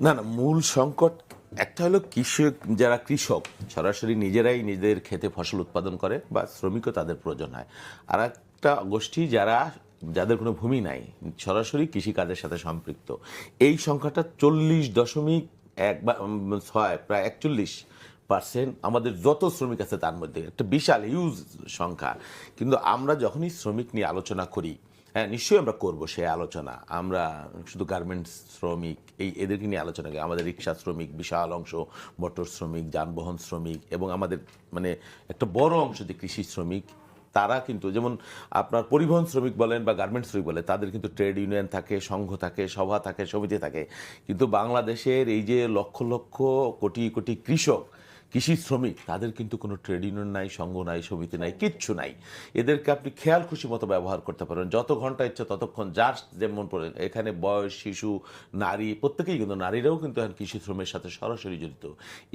না না, মূল সংকট একটা হলো কৃষক, যারা কৃষক, সরাসরি নিজেরাই নিজেদের খেতে ফসল উৎপাদন করে বা শ্রমিকও তাদের প্রয়োজন হয়। আর একটা গোষ্ঠী যারা, যাদের কোনো ভূমি নাই, সরাসরি কৃষিকাজের সাথে সম্পৃক্ত। এই সংখ্যাটা চল্লিশ দশমিক এক বা ছয়, প্রায় একচল্লিশ পার্সেন্ট আমাদের যত শ্রমিক আছে তার মধ্যে। একটা বিশাল হিউজ সংখ্যা। কিন্তু আমরা যখনই শ্রমিক নিয়ে আলোচনা করি হ্যাঁ নিশ্চয়ই আমরা করব সে আলোচনা। আমরা শুধু গার্মেন্টস শ্রমিক, এই এদেরকে নিয়ে আলোচনা করি। আমাদের রিক্সা শ্রমিক, বিশাল অংশ মোটর শ্রমিক, যানবাহন শ্রমিক এবং আমাদের মানে একটা বড় অংশ যে কৃষি শ্রমিক, তারা কিন্তু যেমন আপনার পরিবহন শ্রমিক বলেন বা গার্মেন্টস শ্রমিক বলে তাদের কিন্তু ট্রেড ইউনিয়ন থাকে, সংঘ থাকে, সভা থাকে, সমিতি থাকে। কিন্তু বাংলাদেশের এই যে লক্ষ লক্ষ কোটি কোটি কৃষক কৃষি শ্রমিক তাদের কিন্তু কোনো ট্রেড ইউনিয়ন নাই সংঘ নাই সমিতি নাই কিচ্ছু নাই। এদেরকে আপনি খেয়াল খুশি মতো ব্যবহার করতে পারেন। যত ঘণ্টা ইচ্ছে ততক্ষণ যার যেমন পড়ে এখানে বয়স শিশু নারী প্রত্যেকেই কিন্তু নারীরাও কিন্তু এখন কৃষি শ্রমের সাথে সরাসরি জড়িত।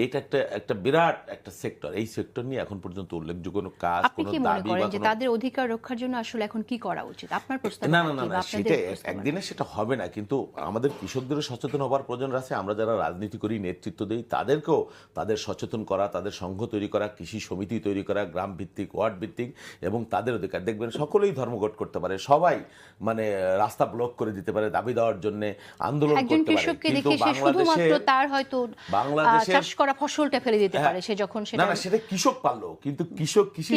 এটা একটা একটা বিরাট একটা সেক্টর এই সেক্টর নিয়ে এখন পর্যন্ত উল্লেখযোগ্য কোনো কাজ কোনো দাবি বা যে তাদের অধিকার রক্ষার জন্য আসলে এখন কি করা উচিত? আপনার প্রস্তাব না না না না সেটা একদিনে সেটা হবে না কিন্তু আমাদের কৃষকদেরও সচেতন হবার প্রয়োজন আছে। আমরা যারা রাজনীতি করি নেতৃত্ব দিই তাদেরকেও তাদের সচেতন করা তাদের সংঘ তৈরি করা কৃষি সমিতি তৈরি করা গ্রাম ভিত্তিক ওয়ার্ড ভিত্তিক এবং তাদের অধিকার দেখবেন সকলেই ধর্মঘট করতে পারে সবাই মানে রাস্তা ব্লক করে দিতে পারে দাবি দেওয়ার জন্য আন্দোলন করতে পারে কিন্তু বাংলাদেশে তার হয়তো আহ, বাংলাদেশের- চাষ করা ফসলটা ফেলে দিতে হ্যাঁ। পারে সে যখন সেটা না সেটা কৃষক পারল কিন্তু কৃষক কৃষি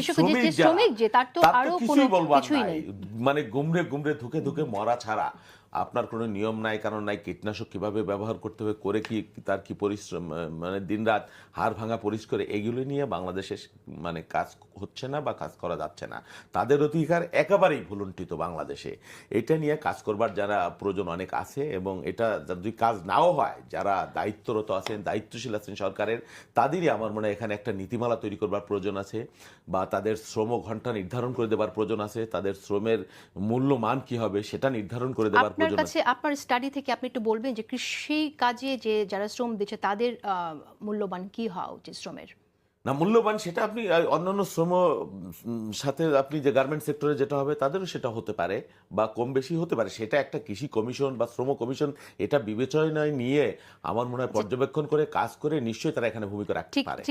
শ্রমিক যে, তার তো আরও কোনো কিছুই নেই। মানে গুমরে গুমরে ধুকে ধুকে মরা ছাড়া আপনার কোনো নিয়ম নাই কারণ নাই, কীটনাশক কীভাবে ব্যবহার করতে হবে, করে কি, তার কি পরিশ্রম মানে দিনরাত হাড় ভাঙা পরিষ্কার এগুলো নিয়ে বাংলাদেশে মানে কাজ হচ্ছে না বা কাজ করা যাচ্ছে না। তাদের অধিকার একেবারেই ভুলুণ্ঠিত বাংলাদেশে। এটা নিয়ে কাজ করবার যারা প্রয়োজন অনেক আছে এবং এটা যদি কাজ নাও হয়, যারা দায়িত্বরত আছেন, দায়িত্বশীল আছেন সরকারের, তাদেরই আমার মনে হয় এখানে একটা নীতিমালা তৈরি করবার প্রয়োজন আছে বা তাদের শ্রম ঘণ্টা নির্ধারণ করে দেবার প্রয়োজন আছে, তাদের শ্রমের মূল্যমান কি হবে সেটা নির্ধারণ করে দেবার আপনার কাছে আপনার স্টাডি থেকে আপনি একটু বলবেন যে কৃষি কাজে যে যারা শ্রম দিচ্ছে তাদের মূল্যবান কি হওয়া উচিত শ্রমের? না মূল্যবান সেটা আপনি অন্যান্য শ্রম সাথে আপনি যে গার্মেন্ট সেক্টরে যেটা হবে তাদেরও সেটা হতে পারে বা কম বেশি হতে পারে। সেটা একটা কৃষি কমিশন বা শ্রম কমিশন এটা বিবেচনায় নিয়ে আমার মনে হয় পর্যবেক্ষণ করে কাজ করে নিশ্চয়ই তারা এখানে ভূমিকা রাখতে পারে।